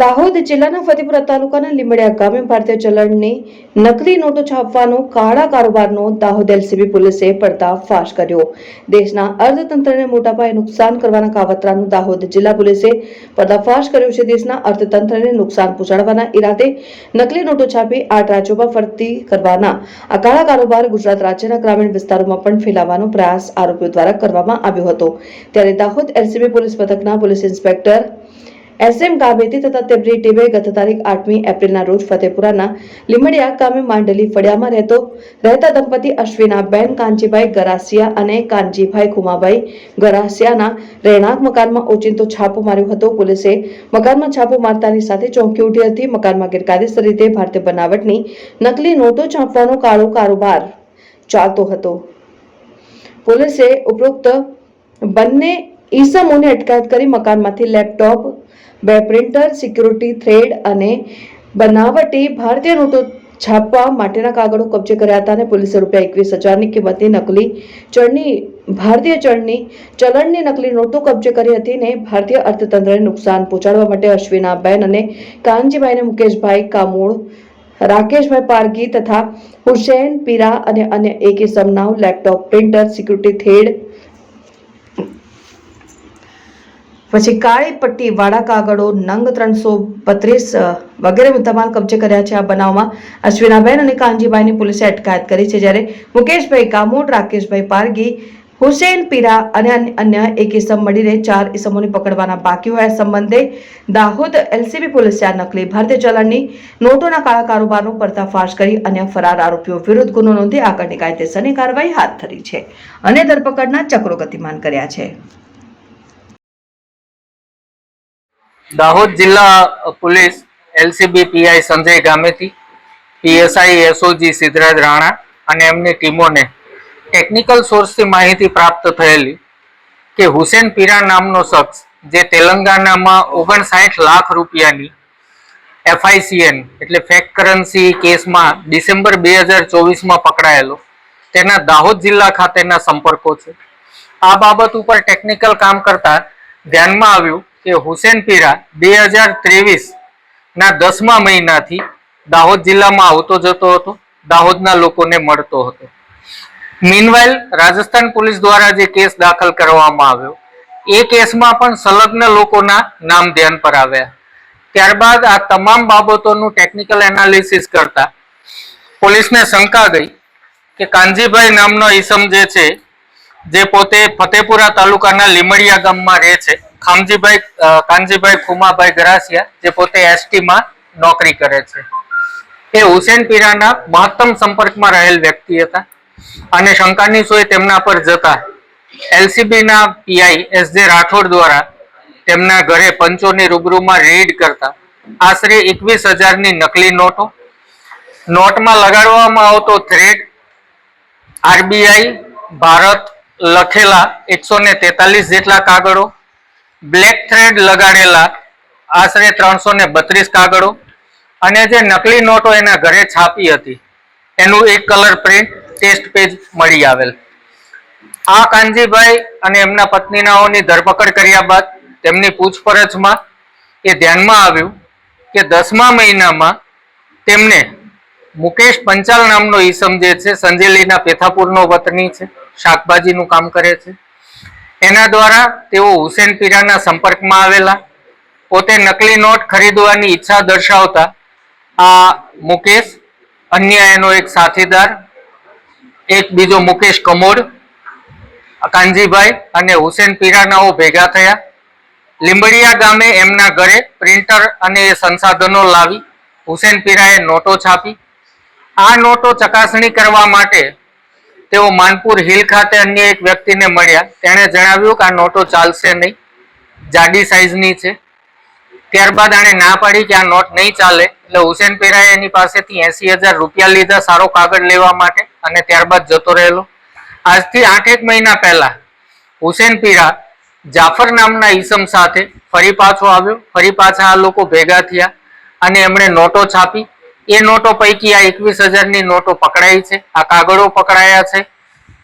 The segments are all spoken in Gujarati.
દાહોદ જિલ્લાના ફતેપુરા તાલુકાના લીમડિયા ગામે ભારતીય ચલણની નકલી નોટો છાપવાનો કાળા કારોબારનો દાહોદ એલસીબી પોલીસે પર્દાફાશ કર્યો. દેશના અર્થતંત્રને મોટા પાયે નુકસાન કરવાના કાવતરાનું દાહોદ જિલ્લા પોલીસે પર્દાફાશ કર્યો છે. દેશના અર્થતંત્રને નુકસાન પહોંચાડવાના ઈરાદે નકલી નોટો છાપી આઠ રાજ્યોમાં ફરતી કરવાના આ કાળા કારોબાર ગુજરાત રાજ્યના ગ્રામીણ વિસ્તારોમાં પણ ફેલાવવાનો પ્રયાસ આરોપીઓ દ્વારા કરવામાં આવ્યો હતો. ત્યારે દાહોદ એલસીબી પોલીસ મથકના પોલીસ ઇન્સ્પેક્ટર એસએમ ગામેતી તથા તેમની ટીમે ગત તારીખ આઠમી એપ્રિલના રોજ ફતેપુરાના લીમડિયા ગામે માંડલી ફળિયામાં રહેતો રહેતા દંપતી અશ્વિનાબેન કાંજીભાઈ ગરાસિયા અને કાનજીભાઈ ખુમાભાઈ ગરાસિયાના રહેણાંક મકાનમાં ઓચિંતો છાપો માર્યો હતો. પોલીસે મકાનમાં છાપો મારતાની સાથે ચોંકી ઉઠી હતી. મકાનમાં ગેરકાયદેસર રીતે ભારતીય બનાવટની નકલી નોટો છાપવાનો કાળો કારોબાર ચાલતો હતો. પોલીસે ઉપરોક્ત બંને ઈસમોને અટકાયત કરી મકાનમાંથી લેપટોપ, બે પ્રિન્ટર, સિક્યુરિટી થ્રેડ અને બનાવટી ભારતીય નોટો છાપવા માટેના કાગળો કબજે કર્યા હતા અને પોલીસે રૂપિયા એકવીસ હજારની કિંમતની નકલી ચળની, ભારતીય ચળની ચલણની નકલી નોટો કબજે કરી હતી ને ભારતીય અર્થતંત્રને નુકસાન પહોંચાડવા માટે અશ્વિનાબેન અને કાનજીભાઈને મુકેશભાઈ કામોળ, રાકેશભાઈ પારગી તથા હુસેન પીરા અને અન્ય એક ઇસમનાવ લેપટોપ, પ્રિન્ટર, સિક્યુરિટી થ્રેડ પછી કાળી પટ્ટી વાડા કાગળો, નંગ ત્રણસો બત્રીસ વગેરે મુદ્દામાલ કબજે કર્યા છે આ બનાવમાં. અશ્વિનાબેન અને કાનજીભાઈની પોલીસે અટકાયત કરી છે જ્યારે મુકેશભાઈ કામોડ રાકેશભાઈ પારગી હુસેન પીરા અને અન્ય- એક ઇસમ મળીને ચાર ઇસમોને પકડવાના બાકી હોય. સંબંધે દાહોદ એલસીબી પોલીસે આ નકલી ભારતીય ચલણની નોટોના કાળા કારોબારનો પર્દાફાશ કરી અન્ય ફરાર આરોપીઓ વિરુદ્ધ ગુનો નોંધી આગળની કાયદેસરની કાર્યવાહી હાથ ધરી છે અને ધરપકડના ચક્રો ગતિમાન કર્યા છે. દાહોદ જિલ્લા પોલીસ એલસીબી પીઆઈ સંજય ગામેથી, પીએસઆઈ એસઓજી સિદ્ધરાજ રાણા અને એમની ટીમોને ટેકનિકલ સોર્સથી માહિતી પ્રાપ્ત થયેલી કે હુસેન પીરા નામનો શખ્સ, જે તેલંગાનામાં ઓગણસાઠ લાખ રૂપિયાની એફઆઈસીએન એટલે ફેક કરન્સી કેસમાં ડિસેમ્બર બે હજાર ચોવીસમાં પકડાયેલો, તેના દાહોદ જિલ્લા ખાતેના સંપર્કો છે. આ બાબત ઉપર ટેકનિકલ કામ કરતા ધ્યાનમાં આવ્યું કે હુસેન પીરા બે હજાર ત્રેવીસ ના દસમા મહિનાથી દાહોદ જિલ્લામાં આવતો જતો હતો. દાહોદના લોકોને મળતો હતો. મીનવાઇલ રાજસ્થાન પોલીસ દ્વારા જે કેસ દાખલ કરવામાં આવ્યો, એ કેસમાં પણ સંલગ્ન લોકોના નામ ધ્યાન પર આવ્યા. ત્યારબાદ આ તમામ બાબતોનું ટેકનિકલ એનાલિસિસ કરતા પોલીસને શંકા ગઈ કે કાનજીભાઈ નામનો ઈસમ જે છે, જે પોતે ફતેપુરા તાલુકાના લીમડિયા ગામમાં રહે છે ખામજીભાઈ કાનજીભાઈ ખુમાભાઈ ગરાસિયા, જે પોતે એસટીમાં નોકરી કરે છે. એ હુસેન પીરાના મહત્તમ સંપર્કમાં રહેલ વ્યક્તિ હતા અને શંકાની સોય તેમના પર જતા એલસીબીના પીઆઈ એસ જે રાઠોડ દ્વારા તેમના ઘરે પંચોની રૂબરૂમાં રેડ કરતા આશરે એકવીસ હજારની નકલી નોટો, નોટમાં લગાડવામાં આવતો થ્રેડ આરબીઆઈ, ભારત લખેલા એકસો ને તેતાલીસ જેટલા કાગળો બ્લેક થ્રેડ લગાડેલા, આશરે ત્રણસો ને બત્રીસ કાગળો, અને જે નકલી નોટો એના ઘરે છાપી હતી, એનું એક કલર પ્રિન્ટ ટેસ્ટ પેજ મળી આવેલ. આ કાનજીભાઈ અને એમના પત્નીનાઓની ધરપકડ કર્યા બાદ તેમની પૂછપરછમાં એ ધ્યાનમાં આવ્યું કે દસમા મહિનામાં તેમને મુકેશ પંચાલ નામનો ઈસમ જે છે, સંજેલીના પેથાપુરનો વતની છે, શાકભાજીનું કામ કરે છે. એના દ્વારા તેઓ હુસેન પીરાના સંપર્કમાં આવેલા, પોતે નકલી નોટ ખરીદવાની ઈચ્છા દર્શાવતા આ મુકેશ, અન્ય એનો એક સાથીદાર, એક બીજો મુકેશ કમોડ, કાનજીભાઈ અને હુસેન પીરાનાઓ ભેગા થયા. લીંબડિયા ગામે એમના ઘરે પ્રિન્ટર અને એ સંસાધનો લાવી હુસેન પીરાએ નોટો છાપી. આ નોટો ચકાસણી કરવા માટે તેઓ માનપુર હિલ ખાતે અન્ય એક વ્યક્તિને મળ્યા. તેણે જણાવ્યું કે આ નોટો ચાલશે નહીં. જાડી સાઈઝની છે. ત્યારબાદ આણે ના પાડી કે આ નોટ નહીં ચાલે. એટલે હુસેન પેરાએ એની પાસેથી એસી હજાર રૂપિયા લીધા સારો કાગળ લેવા માટે અને ત્યારબાદ જતો રહેલો. આજથી આઠેક મહિના પહેલા હુસેન પીરા જાફર નામના ઈસમ સાથે ફરી પાછો આવ્યો. ફરી પાછા આ લોકો ભેગા થયા અને એમણે નોટો છાપી. એ નોટો પૈકી આ એકવીસ હજારની નોટો પકડાઈ છે. આ કાગળો પકડાયા છે.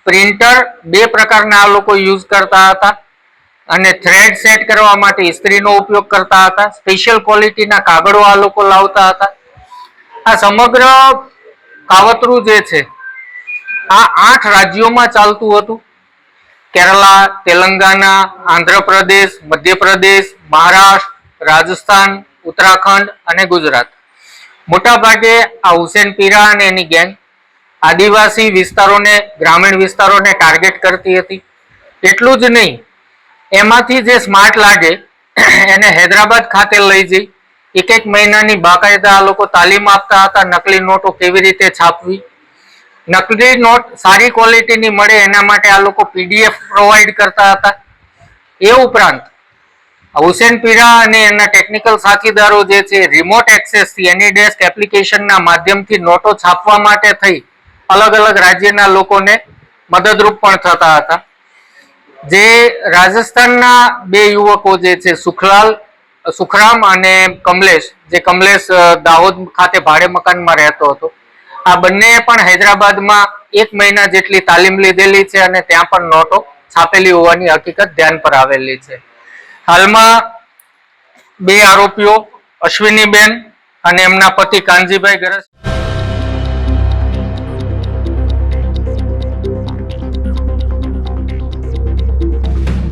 પ્રિન્ટર બે પ્રકારના આ લોકો યુઝ કરતા હતા અને થ્રેડ સેટ કરવા માટે ઇસ્ત્રીનો ઉપયોગ કરતા હતા. સ્પેશિયલ ક્વોલિટીના કાગળો આ લોકો લાવતા હતા. આ સમગ્ર કાવતરું જે છે, આ આઠ રાજ્યોમાં ચાલતું હતું. કેરલા તેલંગાના આંધ્રપ્રદેશ, મધ્યપ્રદેશ, મહારાષ્ટ્ર, રાજસ્થાન, ઉત્તરાખંડ અને ગુજરાત. મોટા ભાગે આ હુસેન પીરા અને એની ગેંગ આદિવાસી વિસ્તારોને, ગ્રામીણ વિસ્તારોને ટાર્ગેટ કરતી હતી. એટલું જ નહીં, એમાંથી જે સ્માર્ટ લાગે, એને હૈદરાબાદ ખાતે લઈ જઈ. એક એક મહિનાની બાકાયદા આ લોકો તાલીમ આપતા હતા, નકલી નોટો કેવી રીતે છાપવી. નકલી નોટ સારી ક્વોલિટીની મળે એના માટે આ લોકો પીડીએફ પ્રોવાઈડ કરતા હતા. એ ઉપરાંત હુસેન પીરા અને એના ટેકનિકલ સાથીદારો જે છે રિમોટ એક્સેસથી એની ડેસ્ક એપ્લિકેશનના માધ્યમથી નોટો છાપવા માટે થઈ, અલગ અલગ રાજ્યના લોકોને મદદરૂપ પણ થતા હતા. જે રાજસ્થાનના બે યુવકો જે છે, સુખલાલ, સુખરામ અને કમલેશ, જે કમલેશ દાહોદ ખાતે ભાડે મકાનમાં રહેતો હતો. આ બંને પણ હૈદરાબાદમાં એક મહિના જેટલી તાલીમ લીધેલી છે અને ત્યાં પણ નોટો છાપેલી હોવાની હકીકત ધ્યાન પર આવેલી છે. હાલમાં બે આરોપીઓ અશ્વિનીબેન અને એમના પતિ કાનજીભાઈ ગરજ